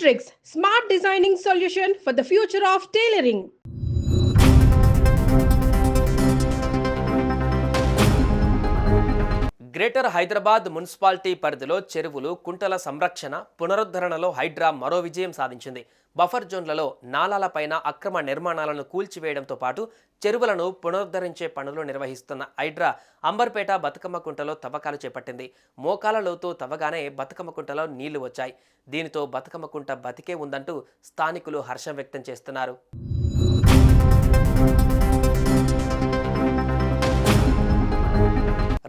Matrix, smart designing solution for the future of tailoring. Greater Hyderabad municipality పరిధిలో చెరువులు కుంటల సంరక్షణ పునరుద్ధరణలో హైడ్రా మరో విజయం సాధించింది. బఫర్ జోన్లలో నాలాలపైన అక్రమ నిర్మాణాలను కూల్చివేయడంతో పాటు చెరువులను పునరుద్ధరించే పనులు నిర్వహిస్తున్న హైడ్రా అంబర్పేట బతుకమ్మ కుంటలో తవ్వకాలు చేపట్టింది. మోకాల లోతు తవ్వగానే బతుకమ్మ కుంటలో నీళ్ళు వచ్చాయి. దీనితో బతుకమ్మ కుంట బతికే ఉందంటూ స్థానికులు హర్షం వ్యక్తం చేస్తున్నారు.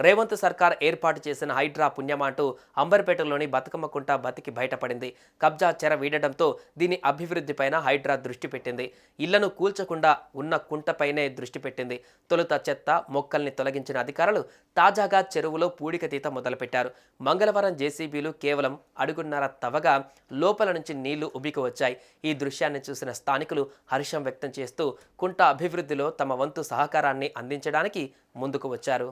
రేవంత్ సర్కార్ ఏర్పాటు చేసిన హైడ్రా పుణ్యమాంటూ అంబర్పేటలోని బతుకమ్మ కుంట బతికి బయటపడింది. కబ్జా చెర వీడడంతో దీని అభివృద్ధిపైన హైడ్రా దృష్టి పెట్టింది. ఇళ్ళను కూల్చకుండా ఉన్న కుంటపైనే దృష్టి పెట్టింది. తొలుత చెత్త మొక్కల్ని తొలగించిన అధికారులు తాజాగా చెరువులో పూడికతీత మొదలుపెట్టారు. మంగళవారం జేసీబీలు కేవలం అడుగున్నర తవ్వగా లోపల నుంచి నీళ్ళు ఉబికి వచ్చాయి. ఈ దృశ్యాన్ని చూసిన స్థానికులు హర్షం వ్యక్తం చేస్తూ కుంట అభివృద్ధిలో తమ వంతు సహకారాన్ని అందించడానికి ముందుకు వచ్చారు.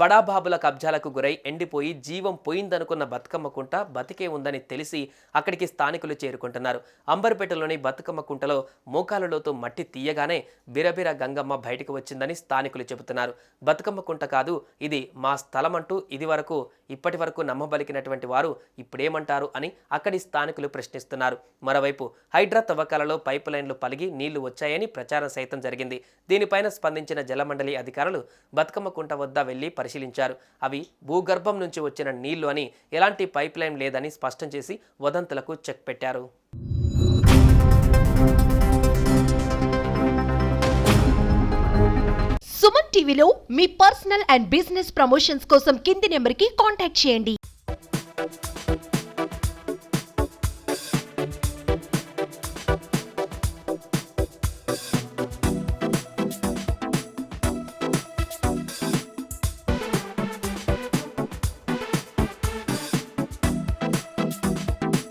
బడాబాబుల కబ్జాలకు గురై ఎండిపోయి జీవం పోయిందనుకున్న బతుకమ్మ కుంట బతికే ఉందని తెలిసి అక్కడికి స్థానికులు చేరుకుంటున్నారు. అంబర్పేటలోని బతుకమ్మ కుంటలో మోకాలలోతో మట్టి తీయగానే బిరబిర గంగమ్మ బయటకు వచ్చిందని స్థానికులు చెబుతున్నారు. బతుకమ్మ కుంట కాదు ఇది మా స్థలం అంటూ ఇది వరకు ఇప్పటి వరకు నమ్మబలికినటువంటి వారు ఇప్పుడేమంటారు అని అక్కడి స్థానికులు ప్రశ్నిస్తున్నారు. మరోవైపు హైడ్రా తవ్వకాలలో పైపు లైన్లు పలిగి నీళ్ళు వచ్చాయని ప్రచారం సైతం జరిగింది. దీనిపైన స్పందించిన జలమండలి అధికారులు బతుకమ్మ కుంట వద్ద వెళ్ళి పరిశీలించారు. అవి భూగర్భం నుంచి వచ్చిన నీళ్ళు అని ఎలాంటి పైప్ లైన్ లేదని స్పష్టం చేసి వదంతులకు చెక్ పెట్టారు. సుమన్ టీవీలో మీ పర్సనల్ అండ్ బిజినెస్ ప్రమోషన్స్ కోసం కింది నెంబర్కి కాంటాక్ట్ చేయండి.